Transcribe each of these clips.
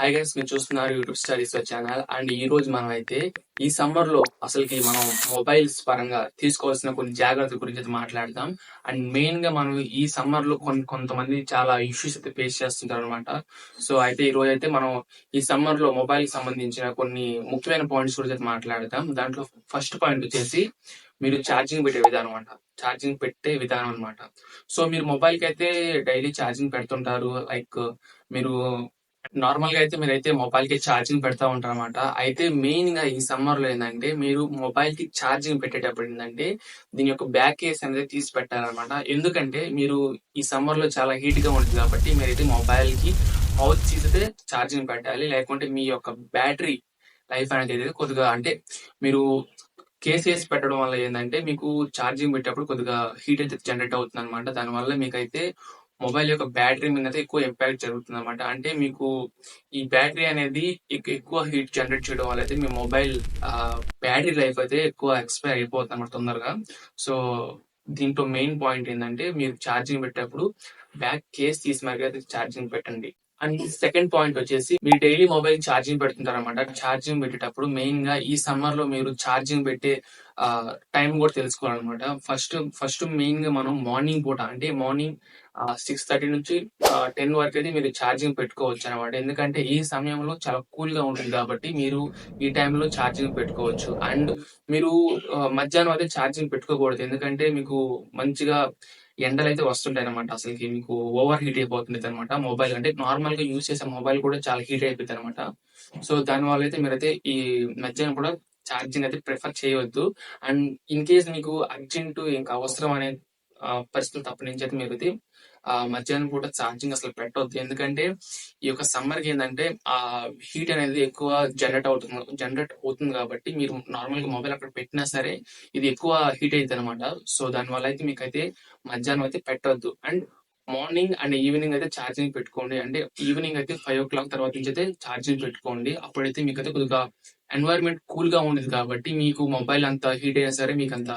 Hi guys మీరు చూస్తున్నారు YouTube studies channel and ఈ రోజు మనం అయితే ఈ సమ్మర్లో అసలుకి మనం మొబైల్స్ పరంగా తీసుకోవాల్సిన కొన్ని జాగ్రత్తల గురించి అయితే మాట్లాడదాం. అండ్ మెయిన్గా మనం ఈ సమ్మర్లో కొన్ని కొంతమంది చాలా ఇష్యూస్ అయితే ఫేస్ చేస్తుంటారు అనమాట సో అయితే ఈ రోజు అయితే మనం ఈ సమ్మర్లో మొబైల్కి సంబంధించిన కొన్ని ముఖ్యమైన పాయింట్స్ గురించి అయితే మాట్లాడదాం. దాంట్లో ఫస్ట్ పాయింట్ వచ్చేసి మీరు ఛార్జింగ్ పెట్టే విధానం అంట ఛార్జింగ్ పెట్టే విధానం అన్నమాట. సో మీరు మొబైల్కి అయితే డైలీ ఛార్జింగ్ పెడుతుంటారు. లైక్ మీరు నార్మల్గా అయితే మీరైతే మొబైల్కి ఛార్జింగ్ పెడతా ఉంటారు అనమాట అయితే మెయిన్గా ఈ సమ్మర్లో ఏంటంటే మీరు మొబైల్కి ఛార్జింగ్ పెట్టేటప్పుడు ఏంటంటే దీని యొక్క బ్యాక్ కేస్ అనేది తీసి పెట్టారనమాట ఎందుకంటే మీరు ఈ సమ్మర్లో చాలా హీట్గా ఉంటుంది కాబట్టి మీరైతే మొబైల్కి అవుట్ తీసితే ఛార్జింగ్ పెట్టాలి. లేకుంటే మీ యొక్క బ్యాటరీ లైఫ్ అనేది అయితే కొద్దిగా అంటే మీరు కేస్ వేసి పెట్టడం వల్ల ఏంటంటే మీకు ఛార్జింగ్ పెట్టేటప్పుడు కొద్దిగా హీట్ అయితే జనరేట్ అవుతుంది అనమాట దానివల్ల మీకైతే మొబైల్ యొక్క బ్యాటరీ మీద అయితే ఎక్కువ ఇంపాక్ట్ జరుగుతుంది అనమాట అంటే మీకు ఈ బ్యాటరీ అనేది ఎక్కువ హీట్ జనరేట్ చేయడం వల్ల అయితే మీ మొబైల్ బ్యాటరీ లైఫ్ అయితే ఎక్కువ ఎక్స్పైర్ అయిపోతుంది అనమాట తొందరగా. సో దీంట్లో మెయిన్ పాయింట్ ఏంటంటే మీరు ఛార్జింగ్ పెట్టేటప్పుడు బ్యాక్ కేస్ తీసి మరి అయితే ఛార్జింగ్ పెట్టండి. అండ్ సెకండ్ పాయింట్ వచ్చేసి మీరు డైలీ మొబైల్ ఛార్జింగ్ పెడుతుంటారు అనమాట ఛార్జింగ్ పెట్టేటప్పుడు మెయిన్గా ఈ సమ్మర్లో మీరు ఛార్జింగ్ పెట్టే టైం కూడా తెలుసుకోవాలన్నమాట. ఫస్ట్ ఫస్ట్ మెయిన్గా మనం మార్నింగ్ పూట అంటే మార్నింగ్ సిక్స్ థర్టీ నుంచి టెన్ వరకు అయితే మీరు ఛార్జింగ్ పెట్టుకోవచ్చు అనమాట ఎందుకంటే ఈ సమయంలో చాలా కూల్గా ఉంటుంది కాబట్టి మీరు ఈ టైంలో ఛార్జింగ్ పెట్టుకోవచ్చు. అండ్ మీరు మధ్యాహ్నం అయితే ఛార్జింగ్ పెట్టుకోకూడదు. ఎందుకంటే మీకు మంచిగా ఎండలు అయితే వస్తుంటాయి అనమాట అసలుకి మీకు ఓవర్ హీట్ అయిపోతుంది అనమాట మొబైల్ అంటే నార్మల్గా యూజ్ చేసే మొబైల్ కూడా చాలా హీట్ అయిపోతుంది అనమాట సో దాని వల్ల అయితే మీరైతే ఈ మధ్యాహ్నం కూడా ఛార్జింగ్ అయితే ప్రిఫర్ చేయవద్దు. అండ్ ఇన్ కేస్ మీకు అర్జెంట్ ఇంకా అవసరం అనే ఆ, పరిస్థితులు తప్పనించి అయితే మీరు అయితే ఆ మధ్యాహ్నం పూట ఛార్జింగ్ అసలు పెట్టవద్దు ఎందుకంటే ఈ యొక్క సమ్మర్కి ఏంటంటే ఆ హీట్ అనేది ఎక్కువ జనరేట్ అవుతుంది. జనరేట్ అవుతుంది కాబట్టి మీరు నార్మల్గా మొబైల్ అక్కడ పెట్టినా సరే ఇది ఎక్కువ హీట్ అయింది అనమాట సో దాని వల్ల అయితే మీకు అయితే మధ్యాహ్నం అయితే పెట్టవద్దు అండ్ మార్నింగ్ అండ్ ఈవినింగ్ అయితే ఛార్జింగ్ పెట్టుకోండి. అంటే ఈవినింగ్ అయితే ఫైవ్ ఓ క్లాక్ తర్వాత నుంచి అయితే ఛార్జింగ్ పెట్టుకోండి. అప్పుడైతే మీకు అయితే కొద్దిగా ఎన్వైర్మెంట్ కూల్గా ఉండదు కాబట్టి మీకు మొబైల్ అంత హీట్ అయినా సరే మీకు అంత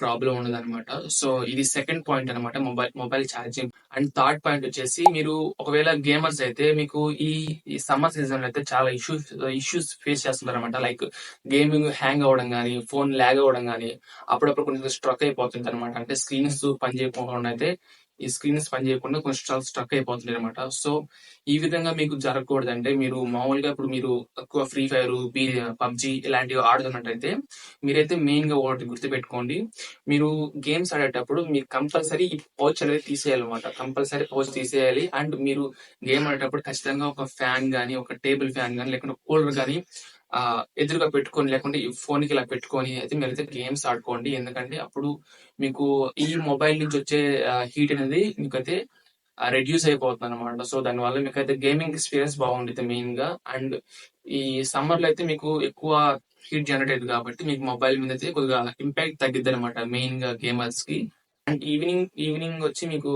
ప్రాబ్లం ఉండదు అనమాట సో ఇది సెకండ్ పాయింట్ అనమాట mobile mobile charging and third point వచ్చేసి మీరు ఒకవేళ గేమర్స్ అయితే మీకు ఈ సమ్మర్ సీజన్లో అయితే చాలా ఇష్యూస్ ఇష్యూస్ ఫేస్ చేస్తున్నారు అనమాట లైక్ గేమింగ్ హ్యాంగ్ అవ్వడం కానీ ఫోన్ ల్యాగ్ అవ్వడం కానీ అప్పుడప్పుడు కొంచెం స్ట్రక్ అయిపోతుంది అనమాట అంటే స్క్రీన్స్ పని చేయకుండా అయితే ఈ స్క్రీన్స్ పని చేయకుండా కొంచెం స్ట్రక్ అయిపోతుంది అనమాట సో ఈ విధంగా మీకు జరగకూడదు అంటే మీరు మామూలుగా ఇప్పుడు మీరు ఎక్కువ ఫ్రీ ఫైర్ బీ పబ్జి ఇలాంటివి ఆడుతున్నట్టయితే మీరైతే మెయిన్గా ఒకటి గుర్తుపెట్టుకోండి. మీరు గేమ్స్ ఆడేటప్పుడు మీరు కంపల్సరీ ఈ పౌచ్ అనేది తీసేయాలన్నమాట. కంపల్సరీ పౌచ్ తీసేయాలి. అండ్ మీరు గేమ్ ఆడేటప్పుడు ఖచ్చితంగా ఒక ఫ్యాన్ గానీ ఒక టేబుల్ ఫ్యాన్ గానీ లేకుంటే కూలర్ గానీ ఆ ఎదురుగా పెట్టుకొని లేకుంటే ఈ ఫోన్కి ఇలా పెట్టుకొని అయితే మీరైతే గేమ్స్ ఆడుకోండి. ఎందుకంటే అప్పుడు మీకు ఈ మొబైల్ నుంచి వచ్చే హీట్ అనేది మీకైతే రెడ్యూస్ అయిపోతుంది అనమాట సో దానివల్ల మీకు అయితే గేమింగ్ ఎక్స్పీరియన్స్ బాగుంటుంది మెయిన్గా అండ్ ఈ సమ్మర్లో అయితే మీకు ఎక్కువ హీట్ జనరేట్ అయ్యింది కాబట్టి మీకు మొబైల్ మీద అయితే కొద్దిగా ఇంపాక్ట్ తగ్గిద్ది అనమాట మెయిన్గా గేమర్స్కి. అండ్ ఈవినింగ్ ఈవినింగ్ వచ్చి మీకు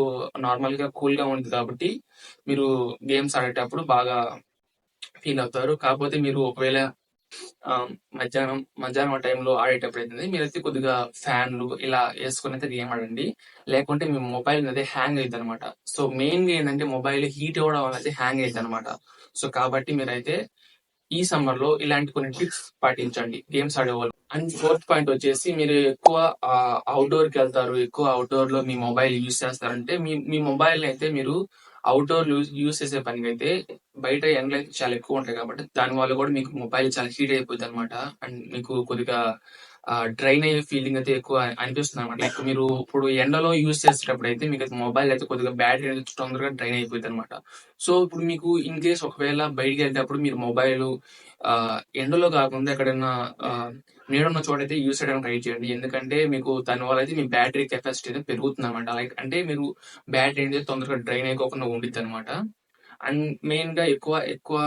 నార్మల్గా కూల్గా ఉంటుంది కాబట్టి మీరు గేమ్స్ ఆడేటప్పుడు బాగా ఫీల్ అవుతారు. కాకపోతే మీరు ఒకవేళ మధ్యాహ్నం మధ్యాహ్నం ఆ టైంలో ఆడేటప్పుడు అయితే మీరైతే కొద్దిగా ఫ్యాన్లు ఇలా వేసుకుని అయితే గేమ్ ఆడండి. లేకుంటే మీ మొబైల్ అయితే హ్యాంగ్ అవుతుంది అనమాట సో మెయిన్గా ఏంటంటే మొబైల్ హీట్ అవ్వడం వల్ల అయితే హ్యాంగ్ అవుతుంది అనమాట సో కాబట్టి మీరైతే ఈ సమ్మర్లో ఇలాంటి కొన్ని టిప్స్ పాటించండి. గేమ్స్ ఆడేవాళ్ళు. అండ్ ఫోర్త్ పాయింట్ వచ్చేసి మీరు ఎక్కువ అవుట్డోర్కి వెళ్తారు. ఎక్కువ అవుట్డోర్లో మీ మొబైల్ యూజ్ చేస్తారంటే మీ మీ మొబైల్ అయితే మీరు అవుట్డోర్ యూజ్ యూజ్ చేసే పనికి అయితే బయట ఎండలు అయితే చాలా ఎక్కువ ఉంటాయి కాబట్టి దాని వల్ల కూడా మీకు మొబైల్ చాలా హీట్ అయిపోద్ది అనమాట అండ్ మీకు కొద్దిగా డ్రైన్ అయ్యే ఫీలింగ్ అయితే ఎక్కువ అనిపిస్తుంది అనమాట లైక్ మీరు ఇప్పుడు ఎండలో యూజ్ చేసేటప్పుడు అయితే మీకు మొబైల్ అయితే కొద్దిగా బ్యాటరీ అనేది తొందరగా డ్రైన్ అయిపోతుంది అనమాట సో ఇప్పుడు మీకు ఇన్ కేస్ ఒకవేళ బయటికి వెళ్ళేటప్పుడు మీరు మొబైల్ ఎండలో కాకుండా ఎక్కడైనా నీడున్న చోట అయితే యూజ్ చేయడానికి ట్రై చేయండి. ఎందుకంటే మీకు దాని వల్ల అయితే మీ బ్యాటరీ కెపాసిటీ అయితే పెరుగుతుంది అనమాట లైక్ అంటే మీరు బ్యాటరీ అనేది తొందరగా డ్రైన్ అయిపోకుండా ఉండిద్ది అనమాట అండ్ మెయిన్గా ఎక్కువ ఎక్కువ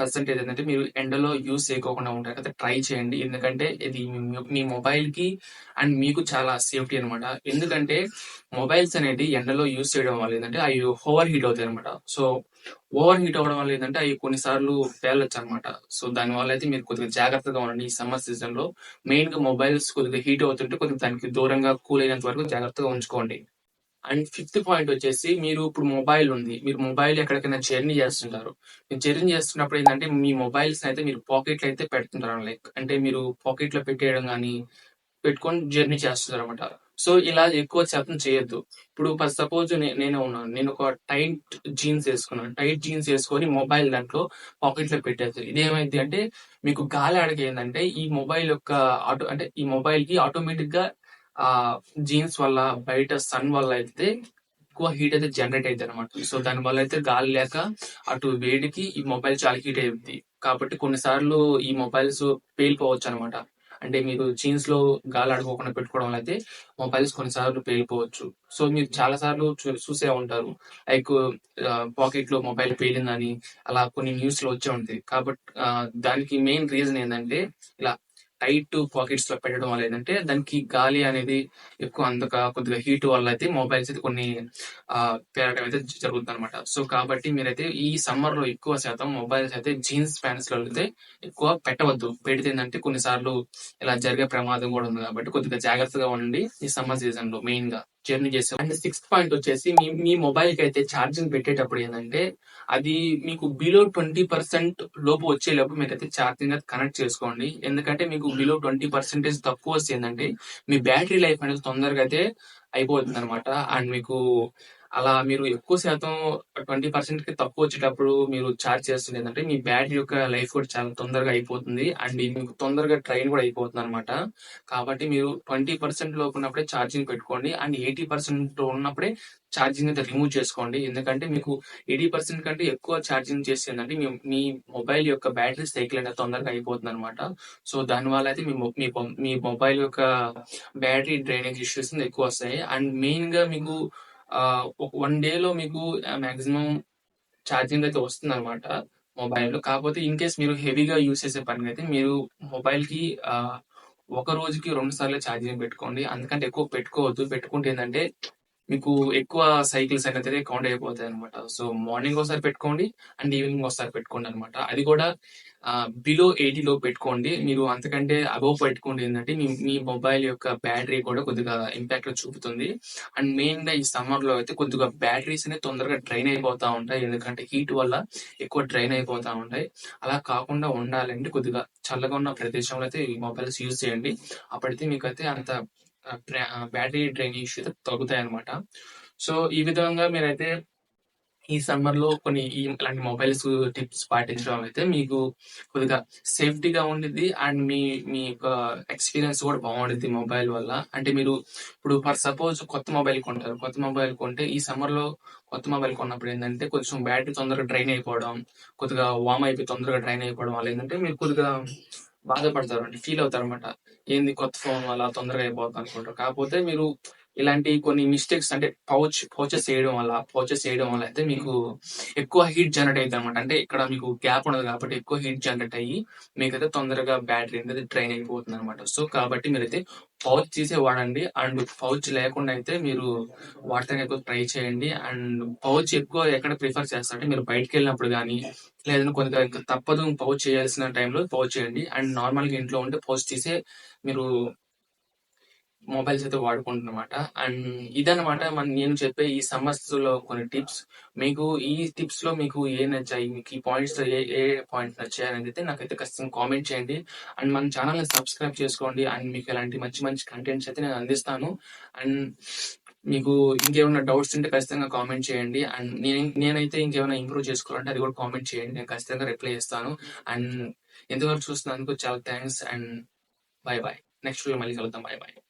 పర్సెంటేజ్ ఏంటంటే మీరు ఎండలో యూజ్ చేయకోకుండా ఉంటారు. కదా ట్రై చేయండి. ఎందుకంటే ఇది మీ- మొబైల్కి అండ్ మీకు చాలా సేఫ్టీ అనమాట ఎందుకంటే మొబైల్స్ అనేది ఎండలో యూజ్ చేయడం వల్ల ఏంటంటే అవి ఓవర్ హీట్ అవుతాయి అనమాట సో ఓవర్ హీట్ అవ్వడం వల్ల ఏంటంటే అవి కొన్నిసార్లు పేలొచ్చు అనమాట సో దాని వల్ల అయితే మీరు కొద్దిగా జాగ్రత్తగా ఉండండి ఈ సమ్మర్ సీజన్లో. మెయిన్గా మొబైల్స్ కొద్దిగా హీట్ అవుతుంటే కొద్దిగా దానికి దూరంగా కూల్ అయినంత వరకు జాగ్రత్తగా ఉంచుకోండి. అండ్ ఫిఫ్త్ పాయింట్ వచ్చేసి మీరు ఇప్పుడు మొబైల్ ఉంది. మీరు మొబైల్ ఎక్కడికైనా జర్నీ చేస్తుంటారు. మీరు జర్నీ చేస్తున్నప్పుడు ఏంటంటే మీ మొబైల్స్ అయితే మీరు పాకెట్లో అయితే పెడుతుంటారు. లైక్ అంటే మీరు పాకెట్లో పెట్టేయడం కానీ పెట్టుకొని జర్నీ చేస్తున్నారు అనమాట సో ఇలా ఎక్కువ శాతం చేయొద్దు. ఇప్పుడు ఫస్ట్ సపోజ్ నేనే ఉన్నాను. నేను ఒక టైట్ జీన్స్ వేసుకున్నాను. టైట్ జీన్స్ వేసుకొని మొబైల్ దాంట్లో పాకెట్లో పెట్టేది ఇదేమైంది అంటే మీకు గాలి అడిగేందంటే ఈ మొబైల్ యొక్క ఆటో అంటే ఈ మొబైల్కి ఆటోమేటిక్గా ఆ జీన్స్ వల్ల బయట సన్ వల్ల అయితే ఎక్కువ హీట్ అయితే జనరేట్ అవుతుంది అనమాట సో దాని వల్ల అయితే గాలి లేక అటు వేడికి ఈ మొబైల్ చాలా హీట్ అవుతుంది కాబట్టి కొన్నిసార్లు ఈ మొబైల్స్ పేలిపోవచ్చు అనమాట అంటే మీరు జీన్స్లో గాలి ఆడుకోకుండా పెట్టుకోవడం వల్ల అయితే మొబైల్స్ కొన్నిసార్లు పేలిపోవచ్చు. సో మీరు చాలా సార్లు చూసే ఉంటారు. లైక్ పాకెట్లో మొబైల్ పేలిందని అలా కొన్ని న్యూస్లో వచ్చే ఉంటుంది కాబట్టి దానికి మెయిన్ రీజన్ ఏంటంటే ఇలా టైట్ పాకెట్స్లో పెట్టడం వల్ల ఏంటంటే దానికి గాలి అనేది ఎక్కువ అందక కొద్దిగా హీట్ వల్ల అయితే మొబైల్స్ అయితే కొన్ని పేరడం అయితే జరుగుతుంది అనమాట సో కాబట్టి మీరైతే ఈ సమ్మర్లో ఎక్కువ శాతం మొబైల్స్ అయితే జీన్స్ ప్యాంట్స్లో అయితే ఎక్కువ పెట్టవద్దు. పెడితే ఏంటంటే కొన్నిసార్లు ఇలా జరిగే ప్రమాదం కూడా ఉంది కాబట్టి కొద్దిగా జాగ్రత్తగా ఉండండి ఈ సమ్మర్ సీజన్లో మెయిన్గా జర్నీ చేసాం అండ్ సిక్స్త్ పాయింట్ వచ్చేసి మీ మీ మొబైల్కి అయితే ఛార్జింగ్ పెట్టేటప్పుడు ఏంటంటే అది మీకు బిలో ట్వంటీ పర్సెంట్ లోపు వచ్చేలోపు మీరు అయితే ఛార్జింగ్ అయితే కనెక్ట్ చేసుకోండి. ఎందుకంటే మీకు బిలో ట్వంటీ పర్సెంటేజ్ తక్కువ వస్తే ఏంటంటే మీ బ్యాటరీ లైఫ్ అనేది తొందరగా అయితే అయిపోతుంది అనమాట అండ్ మీకు అలా మీరు ఎక్కువ శాతం ట్వంటీ పర్సెంట్కి తక్కువ వచ్చేటప్పుడు మీరు ఛార్జ్ చేస్తుంది ఏంటంటే మీ బ్యాటరీ యొక్క లైఫ్ కూడా చాలా తొందరగా అయిపోతుంది. అండ్ మీకు తొందరగా ట్రైన్ కూడా అయిపోతుంది అనమాట కాబట్టి మీరు ట్వంటీ పర్సెంట్ లోపు ఉన్నప్పుడే ఛార్జింగ్ పెట్టుకోండి. అండ్ ఎయిటీ పర్సెంట్ ఉన్నప్పుడే ఛార్జింగ్ అయితే రిమూవ్ చేసుకోండి. ఎందుకంటే మీకు ఎయిటీ పర్సెంట్ కంటే ఎక్కువ ఛార్జింగ్ చేసేదంటే మీ మీ మొబైల్ యొక్క బ్యాటరీ సైకిల్ అనేది తొందరగా అయిపోతుంది అనమాట సో దాని వల్ల అయితే మీ మీ మొబైల్ యొక్క బ్యాటరీ డ్రైనేజ్ ఇష్యూస్ ఎక్కువ వస్తాయి. అండ్ మెయిన్గా మీకు ఒక వన్ డేలో మీకు మాక్సిమం ఛార్జింగ్ అయితే వస్తుంది అనమాట మొబైల్ కాకపోతే ఇన్ కేస్ మీరు హెవీగా యూస్ చేసే పని అయితే మీరు మొబైల్కి ఒక రోజుకి రెండు సార్లు ఛార్జింగ్ పెట్టుకోండి. అందుకంటే ఎక్కువ పెట్టుకోవద్దు. పెట్టుకుంటే ఏంటంటే మీకు ఎక్కువ సైకిల్స్ అనేది కౌంట్ అయిపోతాయి అనమాట సో మార్నింగ్ ఒకసారి పెట్టుకోండి అండ్ ఈవినింగ్ ఒకసారి పెట్టుకోండి అనమాట అది కూడా బిలో ఎయిటీలో పెట్టుకోండి. మీరు అంతకంటే అబౌవ్ పెట్టుకోండి ఏంటంటే మీ మీ మొబైల్ యొక్క బ్యాటరీ కూడా కొద్దిగా ఇంపాక్ట్ చూపుతుంది. అండ్ మెయిన్గా ఈ సమ్మర్లో అయితే కొద్దిగా బ్యాటరీస్ అనేవి తొందరగా డ్రైన్ అయిపోతా ఉంటాయి. ఎందుకంటే హీట్ వల్ల ఎక్కువ డ్రైన్ అయిపోతా ఉంటాయి. అలా కాకుండా ఉండాలంటే కొద్దిగా చల్లగా ఉన్న ప్రదేశంలో అయితే ఈ మొబైల్స్ యూజ్ చేయండి. అప్పుడైతే మీకు అయితే అంత బ్యాటరీ డ్రైన్ ఇష్యూ తగ్గుతాయి అనమాట సో ఈ విధంగా మీరైతే ఈ సమ్మర్లో కొన్ని ఇలాంటి మొబైల్స్ టిప్స్ పాటించడం అయితే మీకు కొద్దిగా సేఫ్టీగా ఉండిద్ది అండ్ మీ మీ యొక్క ఎక్స్పీరియన్స్ కూడా బాగుండిద్ది మొబైల్ వల్ల. అంటే మీరు ఇప్పుడు ఫర్ సపోజ్ కొత్త మొబైల్ కొంటారు. కొత్త మొబైల్ కొంటే ఈ సమ్మర్లో కొత్త మొబైల్ కొన్నప్పుడు ఏంటంటే కొంచెం బ్యాటరీ తొందరగా డ్రైన్ అయిపోవడం కొద్దిగా వామ్ అయిపోయి తొందరగా డ్రైన్ అయిపోవడం వల్ల ఏంటంటే మీరు కొద్దిగా బాధపడతారు అంటే ఫీల్ అవుతారు అనమాట ఏంది కొత్త ఫోన్ వల్ల తొందరగా అయిపోతుంది అనుకుంటారు. కాకపోతే మీరు ఇలాంటి కొన్ని మిస్టేక్స్ అంటే పౌచ్ పౌచెస్ చేయడం వల్ల పౌచెస్ చేయడం వల్ల అయితే మీకు ఎక్కువ హీట్ జనరేట్ అవుతుంది అనమాట అంటే ఇక్కడ మీకు గ్యాప్ ఉండదు కాబట్టి ఎక్కువ హీట్ జనరేట్ అయ్యి మీకైతే తొందరగా బ్యాటరీ అనేది డ్రైన్ అయిపోతుంది అనమాట సో కాబట్టి మీరైతే పౌచ్ తీసే వాడండి. అండ్ పౌచ్ లేకుండా అయితే మీరు వాడతానికి ఎక్కువ ట్రై చేయండి. అండ్ పౌచ్ ఎక్కువ ఎక్కడ ప్రిఫర్ చేస్తారంటే మీరు బయటకు వెళ్ళినప్పుడు కానీ లేదంటే కొంత తప్పదు పౌచ్ చేయాల్సిన టైంలో పౌచ్ చేయండి. అండ్ నార్మల్గా ఇంట్లో ఉంటే పౌచ్ తీసే మీరు మొబైల్స్ అయితే వాడుకుంటున్నమాట. అండ్ ఇదనమాట మన నేను చెప్పే ఈ సమస్యలో కొన్ని టిప్స్. మీకు ఈ టిప్స్లో మీకు ఏ నచ్చాయి? మీకు ఈ పాయింట్స్ ఏ ఏ పాయింట్స్ నచ్చాయి అనేది అయితే నాకైతే ఖచ్చితంగా కామెంట్ చేయండి. అండ్ మన ఛానల్ని సబ్స్క్రైబ్ చేసుకోండి. అండ్ మీకు ఇలాంటి మంచి మంచి కంటెంట్స్ అయితే నేను అందిస్తాను. అండ్ మీకు ఇంకేమైనా డౌట్స్ ఉంటే ఖచ్చితంగా కామెంట్ చేయండి. అండ్ నేను నేనైతే ఇంకేమైనా ఇంప్రూవ్ చేసుకోవాలంటే అది కూడా కామెంట్ చేయండి. నేను ఖచ్చితంగా రిప్లై చేస్తాను. అండ్ ఎంతవరకు చూస్తున్నందుకు చాలా thanks and bye bye next video మళ్ళీ కలుద్దాం. Bye bye